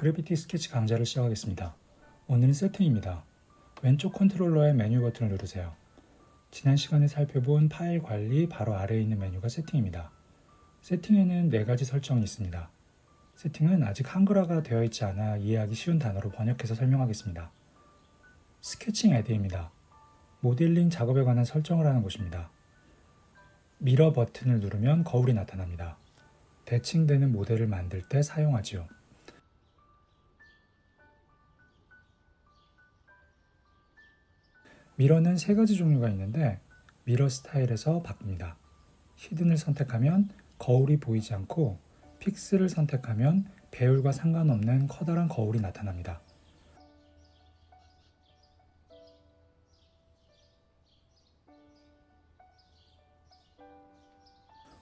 그래비티 스케치 강좌를 시작하겠습니다. 오늘은 세팅입니다. 왼쪽 컨트롤러의 메뉴 버튼을 누르세요. 지난 시간에 살펴본 파일 관리 바로 아래에 있는 메뉴가 세팅입니다. 세팅에는 네 가지 설정이 있습니다. 세팅은 아직 한글화가 되어 있지 않아 이해하기 쉬운 단어로 번역해서 설명하겠습니다. 스케칭 애드입니다. 모델링 작업에 관한 설정을 하는 곳입니다. 미러 버튼을 누르면 거울이 나타납니다. 대칭되는 모델을 만들 때 사용하지요. 미러는 세 가지 종류가 있는데 미러 스타일에서 바꿉니다. 히든을 선택하면 거울이 보이지 않고 픽스를 선택하면 배율과 상관없는 커다란 거울이 나타납니다.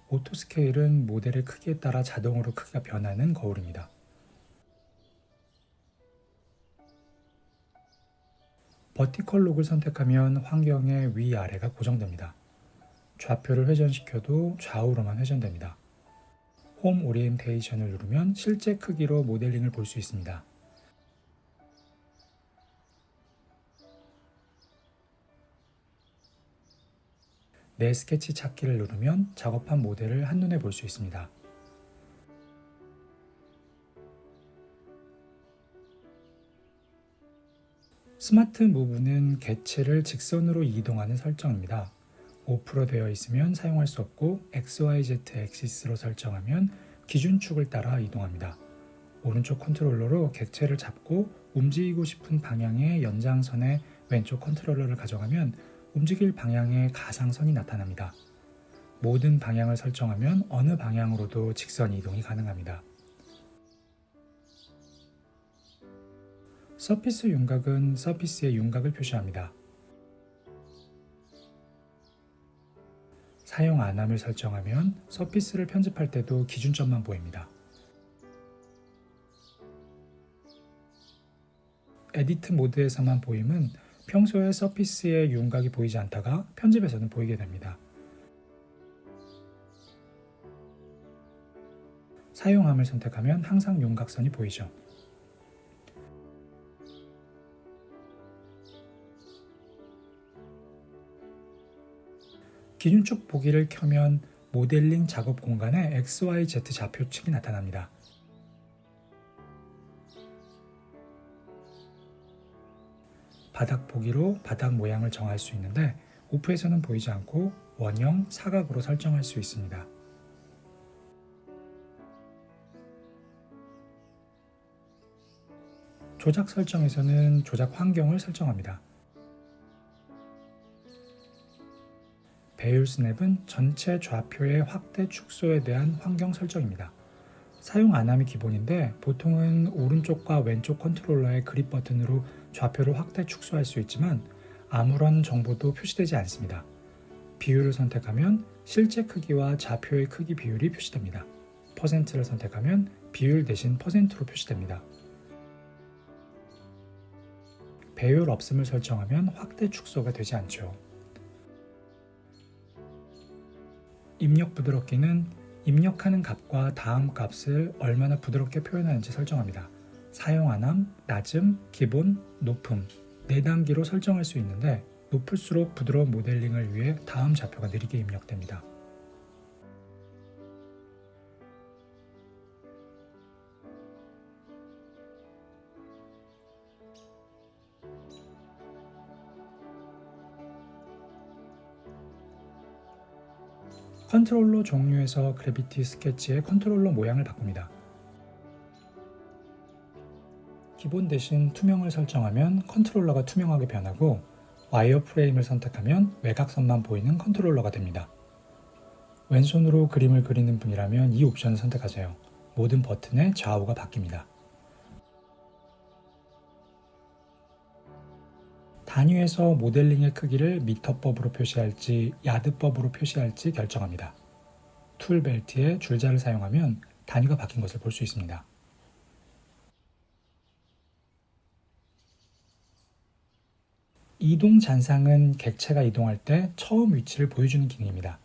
오토 스케일은 모델의 크기에 따라 자동으로 크기가 변하는 거울입니다. 버티컬 록을 선택하면 환경의 위아래가 고정됩니다. 좌표를 회전시켜도 좌우로만 회전됩니다. 홈 오리엔테이션을 누르면 실제 크기로 모델링을 볼 수 있습니다. 내 스케치 찾기를 누르면 작업한 모델을 한눈에 볼 수 있습니다. 스마트 무브는 객체를 직선으로 이동하는 설정입니다. 오프로 되어 있으면 사용할 수 없고 XYZ 엑시스로 설정하면 기준축을 따라 이동합니다. 오른쪽 컨트롤러로 객체를 잡고 움직이고 싶은 방향의 연장선에 왼쪽 컨트롤러를 가져가면 움직일 방향의 가상선이 나타납니다. 모든 방향을 설정하면 어느 방향으로도 직선 이동이 가능합니다. 서피스 윤곽은 서피스의 윤곽을 표시합니다. 사용 안함을 설정하면 서피스를 편집할 때도 기준점만 보입니다. 에디트 모드에서만 보임은 평소에 서피스의 윤곽이 보이지 않다가 편집에서는 보이게 됩니다. 사용함을 선택하면 항상 윤곽선이 보이죠. 기준축 보기를 켜면 모델링 작업 공간에 XYZ 좌표측이 나타납니다. 바닥 보기로 바닥 모양을 정할 수 있는데 오프에서는 보이지 않고 원형, 사각으로 설정할 수 있습니다. 조작 설정에서는 조작 환경을 설정합니다. 배율 스냅은 전체 좌표의 확대 축소에 대한 환경 설정입니다. 사용 안함이 기본인데 보통은 오른쪽과 왼쪽 컨트롤러의 그립 버튼으로 좌표를 확대 축소할 수 있지만 아무런 정보도 표시되지 않습니다. 비율을 선택하면 실제 크기와 좌표의 크기 비율이 표시됩니다. 퍼센트를 선택하면 비율 대신 퍼센트로 표시됩니다. 배율 없음을 설정하면 확대 축소가 되지 않죠. 입력 부드럽기는 입력하는 값과 다음 값을 얼마나 부드럽게 표현하는지 설정합니다. 사용 안함, 낮음, 기본, 높음 4단계로 설정할 수 있는데 높을수록 부드러운 모델링을 위해 다음 좌표가 느리게 입력됩니다. 컨트롤러 종류에서 그래비티 스케치의 컨트롤러 모양을 바꿉니다. 기본 대신 투명을 설정하면 컨트롤러가 투명하게 변하고 와이어 프레임을 선택하면 외곽선만 보이는 컨트롤러가 됩니다. 왼손으로 그림을 그리는 분이라면 이 옵션을 선택하세요. 모든 버튼의 좌우가 바뀝니다. 단위에서 모델링의 크기를 미터법으로 표시할지 야드법으로 표시할지 결정합니다. 툴 벨트에 줄자를 사용하면 단위가 바뀐 것을 볼 수 있습니다. 이동 잔상은 객체가 이동할 때 처음 위치를 보여주는 기능입니다.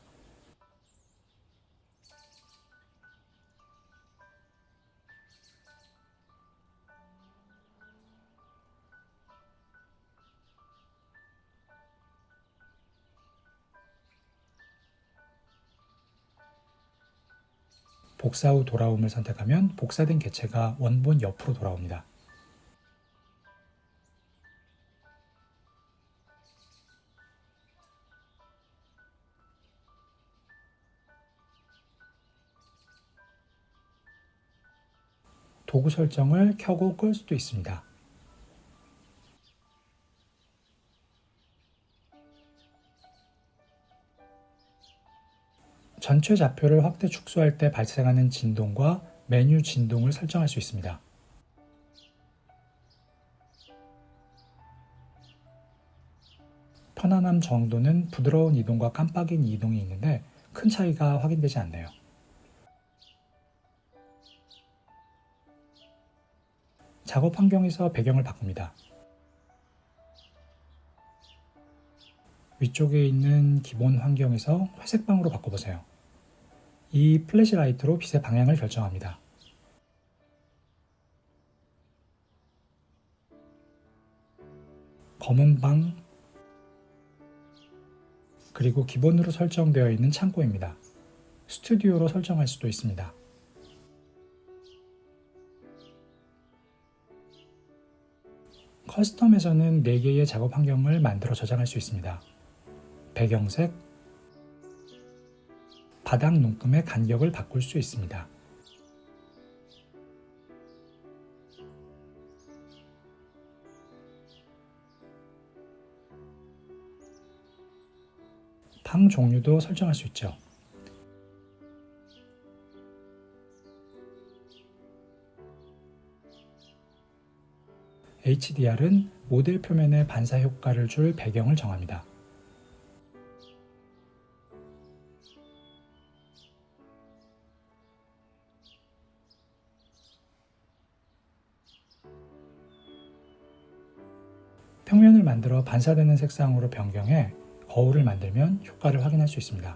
복사 후 돌아옴을 선택하면 복사된 객체가 원본 옆으로 돌아옵니다. 도구 설정을 켜고 끌 수도 있습니다. 전체 좌표를 확대 축소할 때 발생하는 진동과 메뉴 진동을 설정할 수 있습니다. 편안함 정도는 부드러운 이동과 깜빡인 이동이 있는데 큰 차이가 확인되지 않네요. 작업 환경에서 배경을 바꿉니다. 위쪽에 있는 기본 환경에서 회색방으로 바꿔보세요. 이 플래시라이트로 빛의 방향을 결정합니다. 검은 방 그리고 기본으로 설정되어 있는 창고입니다. 스튜디오로 설정할 수도 있습니다. 커스텀에서는 4개의 작업 환경을 만들어 저장할 수 있습니다. 배경색, 바닥 눈금의 간격을 바꿀 수 있습니다. 방 종류도 설정할 수 있죠. HDR은 모델 표면에 반사 효과를 줄 배경을 정합니다. 평면을 만들어 반사되는 색상으로 변경해 거울을 만들면 효과를 확인할 수 있습니다.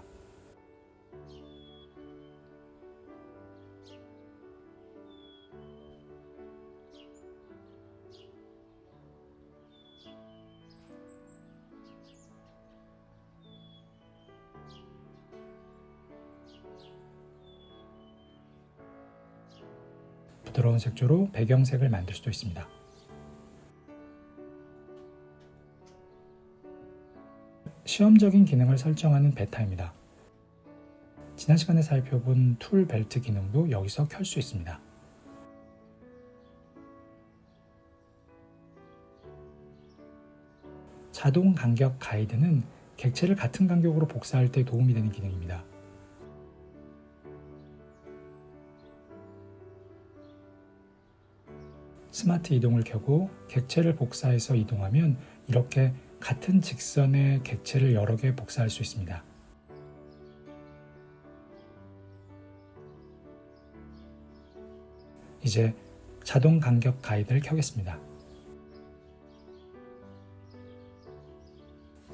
부드러운 색조로 배경색을 만들 수도 있습니다. 시험적인 기능을 설정하는 베타입니다. 지난 시간에 살펴본 툴 벨트 기능도 여기서 켤 수 있습니다. 자동 간격 가이드는 객체를 같은 간격으로 복사할 때 도움이 되는 기능입니다. 스마트 이동을 켜고 객체를 복사해서 이동하면 이렇게 같은 직선의 객체를 여러 개 복사할 수 있습니다. 이제 자동 간격 가이드를 켜겠습니다.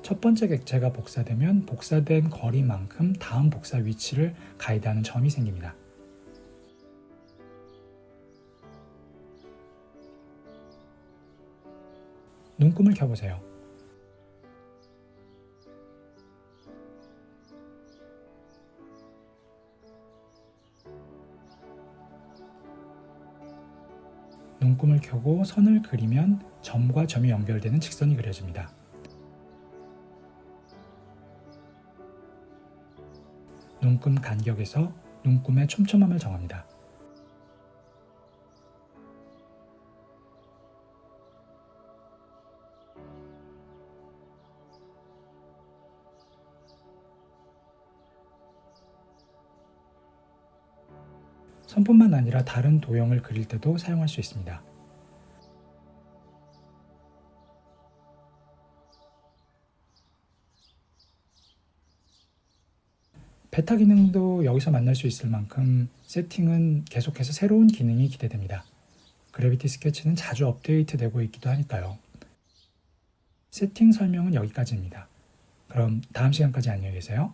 첫 번째 객체가 복사되면 복사된 거리만큼 다음 복사 위치를 가이드하는 점이 생깁니다. 눈금을 켜보세요. 눈금을 켜고 선을 그리면 점과 점이 연결되는 직선이 그려집니다. 눈금 간격에서 눈금의 촘촘함을 정합니다. 선뿐만 아니라 다른 도형을 그릴 때도 사용할 수 있습니다. 베타 기능도 여기서 만날 수 있을 만큼 세팅은 계속해서 새로운 기능이 기대됩니다. 그래비티 스케치는 자주 업데이트되고 있기도 하니까요. 세팅 설명은 여기까지입니다. 그럼 다음 시간까지 안녕히 계세요.